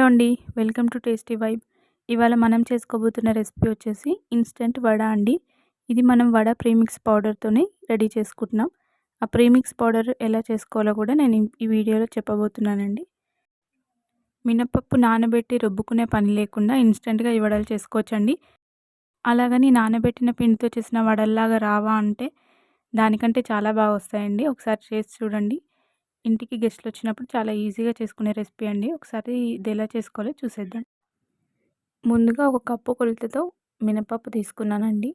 Hello అండి. Welcome to tasty vibe. ఇవాళ మనం చేసుకోబోతున్న రెసిపీ వచ్చేసి ఇన్స్టెంట్ వడ అండి. ఇది మనం వడ ప్రీమిక్స్ పౌడర్తోనే రెడీ చేసుకుంటున్నాం. ఆ ప్రీమిక్స్ పౌడర్ ఎలా చేసుకోవాలో కూడా నేను ఈ వీడియోలో చెప్పబోతున్నానండి. మినపప్పు నానబెట్టి రుబ్బుకునే పని లేకుండా ఇన్స్టెంట్గా ఈ వడలు చేసుకోవచ్చండి. అలాగని నానబెట్టిన పిండితో చేసిన వడల్లాగా రావా అంటే దానికంటే చాలా బాగా వస్తాయండి. ఒకసారి చేసి చూడండి. ఇంటికి గెస్ట్లు వచ్చినప్పుడు చాలా ఈజీగా చేసుకునే రెసిపీ అండి. ఒకసారి ఇది ఎలా చేసుకోవాలో చూసేద్దాం. ముందుగా ఒక కప్పు కొలతతో మినపప్పు తీసుకున్నానండి.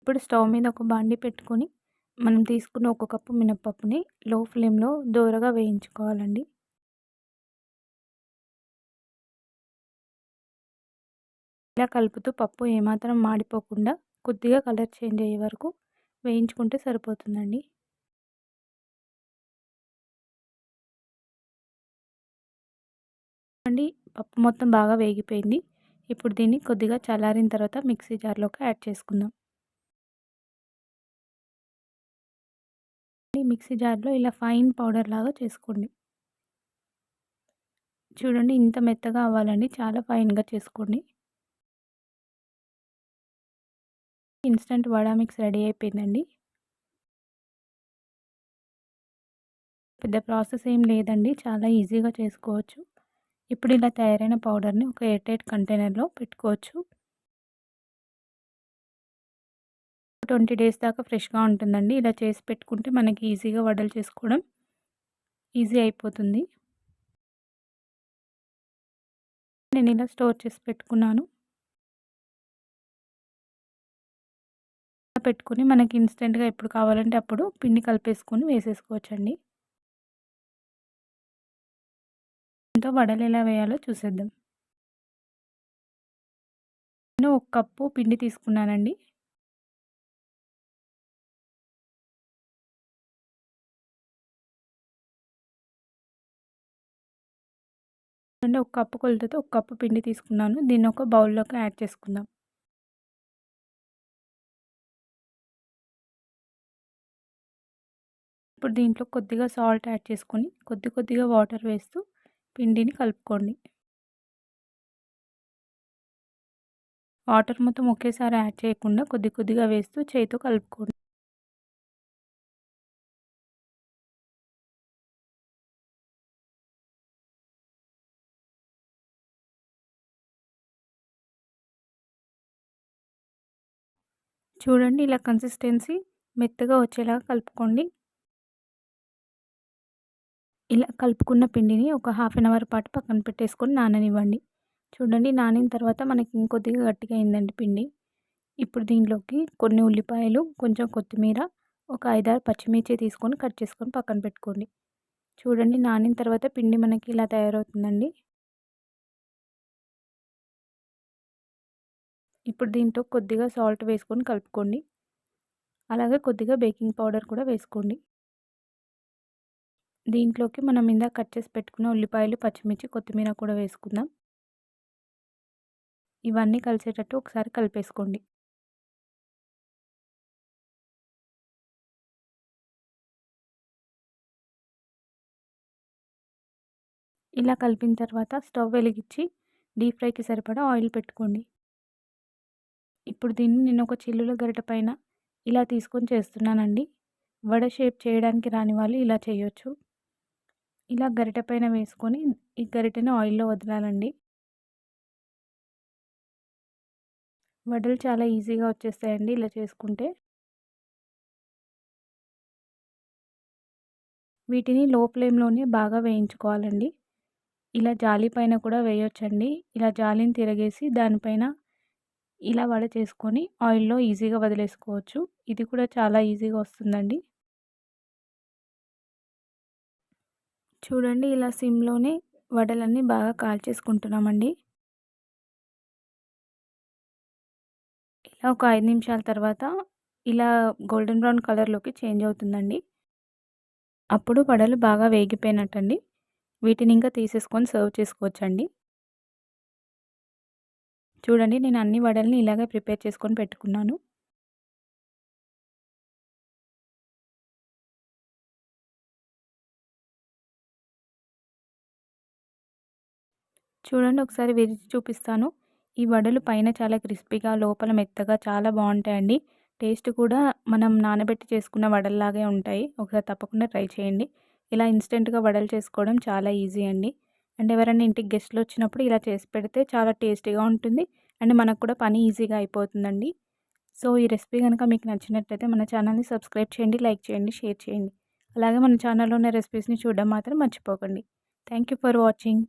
ఇప్పుడు స్టవ్ మీద ఒక బాండి పెట్టుకొని మనం తీసుకున్న ఒక కప్పు మినపప్పుని లో ఫ్లేమ్లో దోరగా వేయించుకోవాలండి. ఇలా కలుపుతూ పప్పు ఏమాత్రం మాడిపోకుండా కొద్దిగా కలర్ చేంజ్ అయ్యే వరకు వేయించుకుంటే సరిపోతుందండి. అండి పప్పు మొత్తం బాగా వేగిపోయింది. ఇప్పుడు దీన్ని కొద్దిగా చల్లారిన తర్వాత మిక్సీ జార్లోకి యాడ్ చేసుకుందాం. మిక్సీ జార్లో ఇలా ఫైన్ పౌడర్ లాగా చేసుకోండి. చూడండి ఇంత మెత్తగా అవ్వాలండి. చాలా ఫైన్గా చేసుకోండి. ఇన్స్టంట్ వడా మిక్స్ రెడీ అయిపోయిందండి. పెద్ద ప్రాసెస్ ఏం లేదండి. చాలా ఈజీగా చేసుకోవచ్చు. ఇప్పుడు ఇలా తయారైన పౌడర్ని ఒక ఎయిర్ టైట్ కంటైనర్లో పెట్టుకోవచ్చు. ట్వంటీ డేస్ దాకా ఫ్రెష్గా ఉంటుందండి. ఇలా చేసి పెట్టుకుంటే మనకి ఈజీగా వడలు చేసుకోవడం ఈజీ అయిపోతుంది. నేను ఇలా స్టోర్ చేసి పెట్టుకున్నాను. పెట్టుకుని మనకి ఇన్స్టెంట్గా ఎప్పుడు కావాలంటే అప్పుడు పిండి కలిపేసుకొని వేసేసుకోవచ్చండి. దీంతో వడలు ఎలా వేయాలో చూసేద్దాం. నేను ఒక కప్పు పిండి తీసుకున్నానండి. అంటే ఒక కప్పు కొలతతో ఒక కప్పు పిండి తీసుకున్నాను. దీన్ని ఒక బౌల్లోకి యాడ్ చేసుకుందాం. ఇప్పుడు దీంట్లో కొద్దిగా సాల్ట్ యాడ్ చేసుకొని కొద్ది కొద్దిగా వాటర్ వేస్తూ పిండిని కలుపుకోండి. వాటర్ మొత్తం ఒకేసారి యాడ్ చేయకుండా కొద్ది కొద్దిగా వేస్తూ చేతితో కలుపుకోండి. చూడండి ఇలా కన్సిస్టెన్సీ మెత్తగా వచ్చేలాగా కలుపుకోండి. ఇలా కలుపుకున్న పిండిని ఒక హాఫ్ అన్ అవర్ పాటు పక్కన పెట్టేసుకొని నాననివ్వండి. చూడండి నానిన తర్వాత మనకి ఇంకొద్దిగా గట్టిగా అయిందండి పిండి. ఇప్పుడు దీనిలోకి కొన్ని ఉల్లిపాయలు కొంచెం కొత్తిమీర ఒక ఐదారు పచ్చిమిర్చి తీసుకొని కట్ చేసుకొని పక్కన పెట్టుకోండి. చూడండి నానిన తర్వాత పిండి మనకి ఇలా తయారవుతుందండి. ఇప్పుడు దీంట్లో కొద్దిగా సాల్ట్ వేసుకొని కలుపుకోండి. అలాగే కొద్దిగా బేకింగ్ పౌడర్ కూడా వేసుకోండి. దీంట్లోకి మనం ఇందాక కట్ చేసి పెట్టుకున్న ఉల్లిపాయలు పచ్చిమిర్చి కొత్తిమీర కూడా వేసుకుందాం. ఇవన్నీ కలిసేటట్టు ఒకసారి కలిపేసుకోండి. ఇలా కలిపిన తర్వాత స్టవ్ వెలిగించి డీప్ ఫ్రైకి సరిపడా ఆయిల్ పెట్టుకోండి. ఇప్పుడు దీన్ని నేను ఒక చిల్లుల గరిట పైన ఇలా తీసుకొని చేస్తున్నానండి. వడ షేప్ చేయడానికి రాని వాళ్ళు ఇలా చేయొచ్చు. ఇలా గరిట పైన వేసుకొని ఈ గరిటను ఆయిల్లో వదలాలండి. వడలు చాలా ఈజీగా వచ్చేస్తాయండి ఇలా చేసుకుంటే. వీటిని లో ఫ్లేమ్లోనే బాగా వేయించుకోవాలండి. ఇలా జాలి పైన కూడా వేయొచ్చండి. ఇలా జాలిని తిరగేసి దానిపైన ఇలా వడ చేసుకొని ఆయిల్లో ఈజీగా వదిలేసుకోవచ్చు. ఇది కూడా చాలా ఈజీగా వస్తుందండి. చూడండి ఇలా సిమ్లోనే వడలన్నీ బాగా కాల్చేసుకుంటున్నామండి. ఇలా ఒక ఐదు నిమిషాల తర్వాత ఇలా గోల్డెన్ బ్రౌన్ కలర్లోకి చేంజ్ అవుతుందండి. అప్పుడు వడలు బాగా వేగిపోయినట్టండి. వీటిని ఇంకా తీసేసుకొని సర్వ్ చేసుకోవచ్చండి. చూడండి నేను అన్ని వడల్ని ఇలాగే ప్రిపేర్ చేసుకొని పెట్టుకున్నాను. చూడండి ఒకసారి విరిచి చూపిస్తాను. ఈ వడలు పైన చాలా క్రిస్పీగా లోపల మెత్తగా చాలా బాగుంటాయండి. టేస్ట్ కూడా మనం నానబెట్టి చేసుకున్న వడల్లాగే ఉంటాయి. ఒకసారి తప్పకుండా ట్రై చేయండి. ఇలా ఇన్స్టెంట్గా వడలు చేసుకోవడం చాలా ఈజీ అండి. అండ్ ఎవరైనా ఇంటికి గెస్ట్లు వచ్చినప్పుడు ఇలా చేసి పెడితే చాలా టేస్టీగా ఉంటుంది. అండ్ మనకు కూడా పని ఈజీగా అయిపోతుందండి. సో ఈ రెసిపీ కనుక మీకు నచ్చినట్లయితే మన ఛానల్ని సబ్స్క్రైబ్ చేయండి లైక్ చేయండి షేర్ చేయండి. అలాగే మన ఛానల్లో ఉన్న రెసిపీస్ని చూడడం మాత్రం మర్చిపోకండి. Thank you for watching.